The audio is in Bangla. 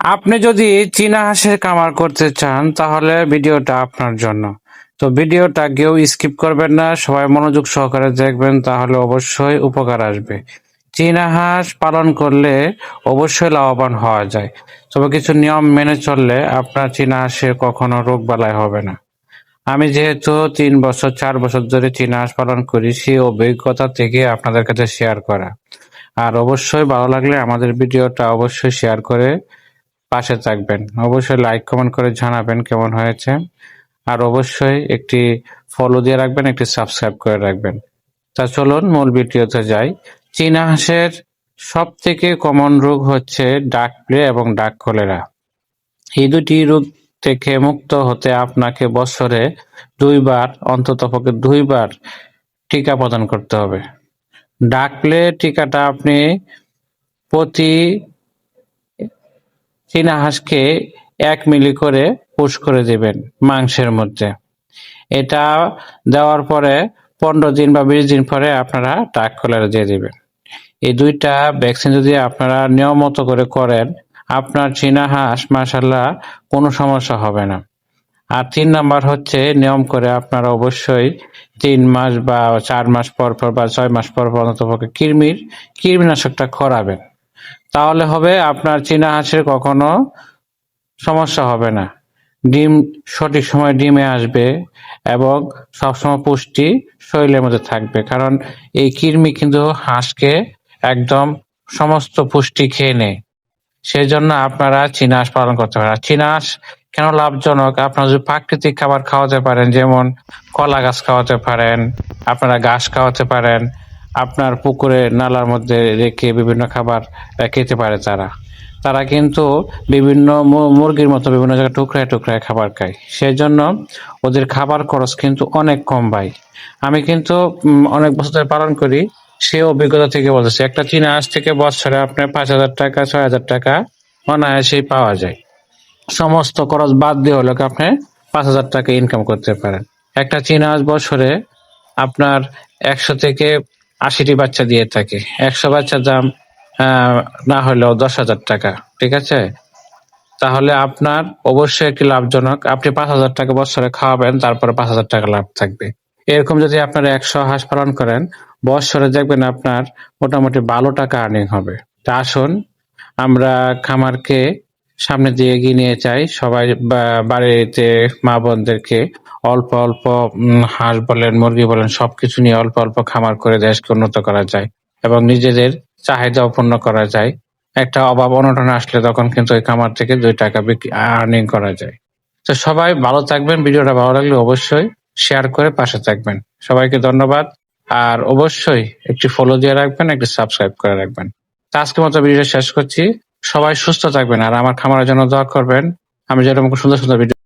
আপনি যদি চীনা হাঁসের খামার করতে চান, তাহলে ভিডিওটা আপনার জন্য। তো ভিডিওটা কেউ স্কিপ করবেন না, সবাই মনোযোগ সহকারে দেখবেন, তাহলে অবশ্যই উপকার আসবে। চীনা হাঁস পালন করলে অবশ্যই লাভবান হওয়া যায়। তবে কিছু নিয়ম মেনে চললে আপনার চীনা হাঁসের কখনো রোগ বালাই হবে না। আমি যেহেতু তিন বছর, চার বছর ধরে চীনা হাঁস পালন করি সেই অভিজ্ঞতা থেকে আপনাদের কাছে শেয়ার করা। আর অবশ্যই ভালো লাগলে আমাদের ভিডিওটা অবশ্যই শেয়ার করে পাশে থাকবেন। অবশ্যই লাইক কমেন্ট করে জানাবেন কেমন হয়েছে। আর অবশ্যই একটি ফলো দিয়ে রাখবেন, একটি সাবস্ক্রাইব করে রাখবেন। তা চলুন মূল ভিডিওতে যাই। চীনা হাঁসের সব থেকে কমন রোগ হচ্ছে ডাক প্লে এবং ডাক কলেরা এই দুটি রোগ থেকে মুক্ত হতে আপনাকে বছরে দুইবার অন্ততপক্ষে দুইবার টিকা প্রদান করতে হবে। ডাক প্লে টিকাটা আপনি প্রতি চীনা হাঁসকে এক মিলি করে পুশ করে দিবেন মাংসের মধ্যে। এটা দেওয়ার পরে পনেরো দিন বা বিশ দিন পরে আপনারা টাক কলেরা দিয়ে দিবেন। এই দুইটা ভ্যাকসিন যদি আপনারা নিয়ম মতো করে করেন, আপনার চীনা হাঁস মাসাল্লাহ কোনো সমস্যা হবে না। আর তিন নাম্বার হচ্ছে নিয়ম করে আপনারা অবশ্যই তিন মাস বা চার মাস পর পর বা ছয় মাস পর পর অন্ততপক্ষে কৃমির কৃমিনাশকটা করাবেন তাহলে হবে আপনার চীনা হাঁসের কখনো সমস্যা হবে না। ডিম, সঠিক সময় ডিমে আসবে এবং সবসময় পুষ্টি শরীরের মধ্যে থাকবে। কারণ এই কৃমি কিন্তু হাঁসকে একদম সমস্ত পুষ্টি খেয়ে নেয়। সেই জন্য আপনারা চীনা হাঁস পালন করতে পারেন। হাঁস কেন লাভজনক? আপনারা যদি প্রাকৃতিক খাবার খাওয়াতে পারেন, যেমন কলা গাছ খাওয়াতে পারেন, আপনারা ঘাস খাওয়াতে পারেন আপনার পুকুরে, নালার মধ্যে রেখে বিভিন্ন খাবার খেতে পারে তারা। তারা কিন্তু বিভিন্ন মুরগির মতো বিভিন্ন জায়গায় টুকরায় টুকরায় খাবার খায়। সেই জন্য ওদের খাবার খরচ কিন্তু অনেক কম ভাই। আমি কিন্তু অনেক বছর পালন করি, সে অভিজ্ঞতা থেকে বলতেছি। একটা চীনা হাঁস থেকে বছরে আপনার পাঁচ হাজার টাকা, ছয় হাজার টাকা অনায়াসেই পাওয়া যায়। সমস্ত খরচ বাদ দিয়ে হলে আপনি পাঁচ হাজার টাকা ইনকাম করতে পারেন। একটা চীনা হাঁস বছরে আপনার একশো থেকে আশিটি বাচ্চা দিয়ে থাকে। একশো বাচ্চার দাম না হলেও দশ হাজার টাকা, ঠিক আছে? তাহলে আপনার অবশ্যই একটি লাভজনক, আপনি পাঁচ হাজার টাকা বছরে খাওয়াবেন, তারপরে পাঁচ হাজার টাকা লাভ থাকবে। এরকম যদি আপনারা একশো হাঁস পালন করেন, বছরে দেখবেন আপনার মোটামুটি ভালো টাকা আর্নিং হবে। তা আসুন, আমরা খামারকে সামনে দিয়ে এগিয়ে নিয়ে চাই সবাই বাড়িতে মা বোনদেরকে অল্প অল্প হাঁস বলেন, মুরগি বলেন, সবকিছু নিয়ে অল্প অল্প খামার করে দেশকে উন্নত করা যায় এবং নিজেদের চাহিদা পূর্ণ করা যায়। একটা অভাব অনটন আসলে তখন কিন্তু ওই খামার থেকে দুই টাকা আর্নিং করা যায়। তো সবাই ভালো থাকবেন, ভিডিওটা ভালো লাগলে অবশ্যই শেয়ার করে পাশে থাকবেন। সবাইকে ধন্যবাদ, আর অবশ্যই একটি ফলো দিয়ে রাখবেন, একটি সাবস্ক্রাইব করে রাখবেন। তো আজকের মতো ভিডিওটা শেষ করছি। সবাই সুস্থ থাকবেন, আর আমার খামারের জন্য দোয়া করবেন। আমি যেরকম সুন্দর সুন্দর ভিডিও